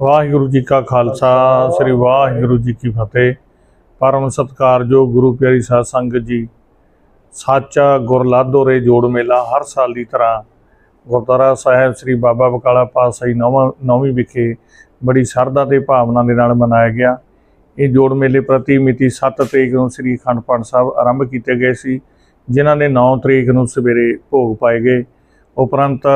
ਵਾਹਿਗੁਰੂ ਜੀ ਕਾ ਖਾਲਸਾ, ਸ੍ਰੀ ਵਾਹਿਗੁਰੂ ਜੀ ਕੀ ਫਤਿਹ। ਪਰਮ ਸਤਿਕਾਰਯੋਗ ਗੁਰੂ ਪਿਆਰੀ ਸਾਧ ਸੰਗਤ ਜੀ, ਸਾਚਾ ਗੁਰਲਾਦੋਰੇ ਜੋੜ ਮੇਲਾ ਹਰ ਸਾਲ ਦੀ ਤਰ੍ਹਾਂ ਗੁਰਦੁਆਰਾ ਸਾਹਿਬ ਸ੍ਰੀ ਬਾਬਾ ਬਕਾਲਾ ਪਾਤਸ਼ਾਹੀ ਨੌਵਾਂ, ਨੌਵੀਂ ਵਿਖੇ ਬੜੀ ਸ਼ਰਧਾ ਤੇ ਭਾਵਨਾ ਦੇ ਨਾਲ ਮਨਾਇਆ ਗਿਆ। ਇਹ ਜੋੜ ਮੇਲੇ ਪ੍ਰਤੀ ਮਿਤੀ 7 ਤਰੀਕ ਨੂੰ ਸ੍ਰੀ ਅਖੰਡ ਪਾਠ ਸਾਹਿਬ ਆਰੰਭ ਕੀਤੇ ਗਏ ਸੀ, ਜਿਨ੍ਹਾਂ ਨੇ 9 ਤਰੀਕ ਨੂੰ ਸਵੇਰੇ ਭੋਗ ਪਾਏ ਗਏ। ਉਪਰੰਤ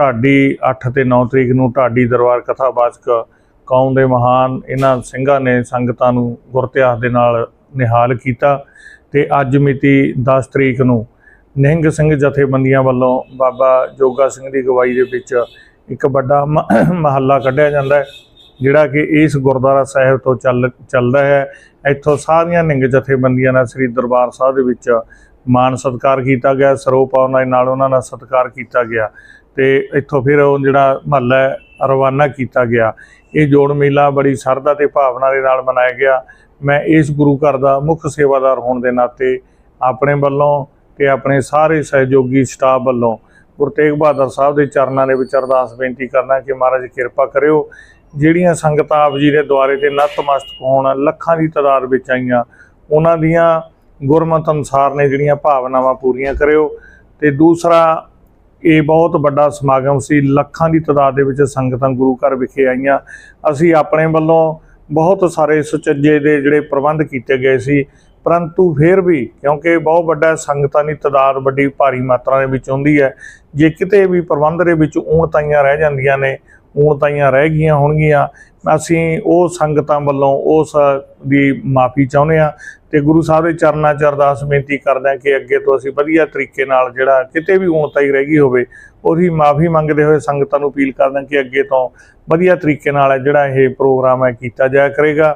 ਢਾਡੀ 8 ਤੇ 9 ਤਰੀਕ ਨੂੰ ਢਾਡੀ ਦਰਬਾਰ ਕਥਾਵਾਚਕ ਕੌਮ ਦੇ ਮਹਾਨ ਇਹਨਾਂ ਸਿੰਘਾਂ ਨੇ ਸੰਗਤਾਂ ਨੂੰ ਗੁਰਤਿਆਸ ਦੇ ਨਾਲ ਨਿਹਾਲ ਕੀਤਾ ਤੇ ਅੱਜ ਮਿਤੀ 10 ਤਰੀਕ ਨੂੰ ਨਿਹੰਗ ਸਿੰਘ ਜਥੇਬੰਦੀਆਂ ਵੱਲੋਂ ਬਾਬਾ ਜੋਗਾ ਸਿੰਘ ਦੀ ਅਗਵਾਈ ਦੇ ਵਿੱਚ ਇੱਕ ਵੱਡਾ ਮ- ਮਹੱਲਾ ਕੱਢਿਆ ਜਾਂਦਾ ਹੈ, ਜਿਹੜਾ ਕਿ ਇਸ ਗੁਰਦੁਆਰਾ ਸਾਹਿਬ ਤੋਂ ਚੱਲ, ਚੱਲਦਾ ਹੈ। ਇੱਥੋਂ ਸਾਰੀਆਂ ਨਿੰਗ ਜਥੇਬੰਦੀਆਂ ਨਾਲ ਸ੍ਰੀ ਦਰਬਾਰ ਸਾਹਿਬ ਦੇ ਵਿੱਚ ਮਾਨ ਸਤਿਕਾਰ ਕੀਤਾ ਗਿਆ ਸਰੋਪ ਪਾਉਣ ਦੇ ਨਾਲ ਉਹਨਾਂ ਦਾ ਸਤਿਕਾਰ ਕੀਤਾ ਗਿਆ। ਤੇ ਇੱਥੋਂ ਫਿਰ ਉਹ ਜਿਹੜਾ ਮਹੱਲਾ ਰਵਾਨਾ ਕੀਤਾ ਗਿਆ। ਇਹ ਜੋੜ ਮੇਲਾ ਬੜੀ ਸ਼ਰਧਾ ਤੇ ਭਾਵਨਾ ਦੇ ਨਾਲ ਮਨਾਇਆ ਗਿਆ। ਮੈਂ ਇਸ ਗੁਰੂ ਘਰ ਦਾ ਮੁੱਖ ਸੇਵਾਦਾਰ ਹੋਣ ਦੇ ਨਾਤੇ ਆਪਣੇ ਵੱਲੋਂ ਤੇ ਆਪਣੇ ਸਾਰੇ ਸਹਿਯੋਗੀ ਸਟਾਫ ਵੱਲੋਂ ਗੁਰੂ ਤੇਗ ਬਹਾਦਰ ਸਾਹਿਬ ਦੇ ਚਰਨਾਂ ਦੇ ਵਿੱਚ ਅਰਦਾਸ ਬੇਨਤੀ ਕਰਨਾ ਕਿ ਮਹਾਰਾਜ ਕਿਰਪਾ ਕਰਿਓ। ਜਿਹੜੀਆਂ ਸੰਗਤਾਂ ਆਪ ਜੀ ਦੇ ਦੁਆਰੇ ਤੇ ਨਤਮਸਤਕ ਹੋਣ, ਲੱਖਾਂ ਦੀ ਤਾਦਾਦ ਵਿੱਚ ਆਈਆਂ, ਉਹਨਾਂ ਦੀਆਂ ਗੁਰਮਤ ਅਨੁਸਾਰ ਨੇ ਜਿਹੜੀਆਂ ਭਾਵਨਾਵਾਂ ਪੂਰੀਆਂ ਕਰਿਓ। ਤੇ ਦੂਸਰਾ ਇਹ ਬਹੁਤ ਵੱਡਾ ਸਮਾਗਮ ਸੀ। ਲੱਖਾਂ ਦੀ ਤਾਦਾਦ ਦੇ ਵਿੱਚ ਸੰਗਤਾਂ ਗੁਰੂ ਘਰ ਵਿਖੇ ਆਈਆਂ। ਅਸੀਂ ਆਪਣੇ ਵੱਲੋਂ ਬਹੁਤ ਸਾਰੇ ਸੁਚੱਜੇ ਦੇ ਜਿਹੜੇ ਪ੍ਰਬੰਧ ਕੀਤੇ ਗਏ ਸੀ। ਪਰੰਤੂ ਫਿਰ ਵੀ ਕਿਉਂਕਿ ਬਹੁਤ ਵੱਡਾ ਸੰਗਤਾਂ ਦੀ ਤਾਦਾਦ ਵੱਡੀ ਭਾਰੀ ਮਾਤਰਾ ਦੇ ਵਿੱਚ ਹੁੰਦੀ ਹੈ, ਜੇ ਕਿਤੇ ਵੀ ਪ੍ਰਬੰਧ ਦੇ ਵਿੱਚ ਊਣਤਾਈਆਂ ਰਹਿ ਜਾਂਦੀਆਂ ਨੇ ਊਣਤਾਈਆਂ ਰਹਿ ਗਈਆਂ ਹੋਣਗੀਆਂ, ਅਸੀਂ ਉਹ ਸੰਗਤਾਂ ਵੱਲੋਂ ਉਸ ਦੀ ਮਾਫੀ ਚਾਹੁੰਦੇ ਆ ਤੇ ਗੁਰੂ ਸਾਹਿਬ ਦੇ ਚਰਨਾਂ 'ਚ ਅਰਦਾਸ ਬੇਨਤੀ ਕਰਦੇ ਹਾਂ ਕਿ ਅੱਗੇ ਤੋਂ ਅਸੀਂ ਵਧੀਆ ਤਰੀਕੇ ਨਾਲ ਜਿਹੜਾ ਕਿਤੇ ਵੀ ਊਣਤਾਈ ਰਹਿ ਗਈ ਹੋਵੇ, ਉਹਦੀ ਮਾਫੀ ਮੰਗਦੇ ਹੋਏ ਸੰਗਤਾਂ ਨੂੰ ਅਪੀਲ ਕਰਦੇ ਹਾਂ ਕਿ ਅੱਗੇ ਤੋਂ ਵਧੀਆ ਤਰੀਕੇ ਨਾਲ ਜਿਹੜਾ ਇਹ ਪ੍ਰੋਗਰਾਮ ਹੈ ਕੀਤਾ ਜਾਇਆ ਕਰੇਗਾ।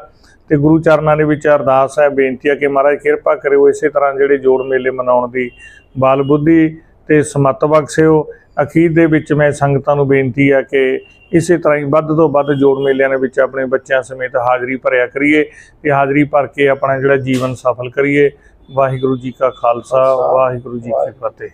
ਤੇ ਗੁਰੂ ਚਰਨਾਂ ਦੇ ਵਿੱਚ ਅਰਦਾਸ ਹੈ, ਬੇਨਤੀ ਹੈ ਕਿ ਮਹਾਰਾਜ ਕਿਰਪਾ ਕਰਿਓ ਇਸੇ ਤਰ੍ਹਾਂ ਜਿਹੜੇ ਜੋੜ ਮੇਲੇ ਮਨਾਉਣ ਦੀ ਬਾਲ ਬੁੱਧੀ ਤੇ ਸਮੱਤ ਬਖਸ਼ਿਓ। ਅਖੀਰ ਦੇ ਵਿੱਚ ਮੈਂ ਸੰਗਤਾਂ ਨੂੰ ਬੇਨਤੀ ਆ ਕਿ ਇਸੇ ਤਰ੍ਹਾਂ ਹੀ ਵੱਧ ਤੋਂ ਵੱਧ ਜੋੜ ਮੇਲਿਆਂ ਦੇ ਵਿੱਚ ਆਪਣੇ ਬੱਚਿਆਂ ਸਮੇਤ ਹਾਜ਼ਰੀ ਭਰਿਆ ਕਰੀਏ ਤੇ ਹਾਜ਼ਰੀ ਭਰ ਕੇ ਆਪਣਾ ਜਿਹੜਾ ਜੀਵਨ ਸਫਲ ਕਰੀਏ। ਵਾਹਿਗੁਰੂ ਜੀ ਕਾ ਖਾਲਸਾ, ਵਾਹਿਗੁਰੂ ਜੀ ਕੀ ਫਤਿਹ।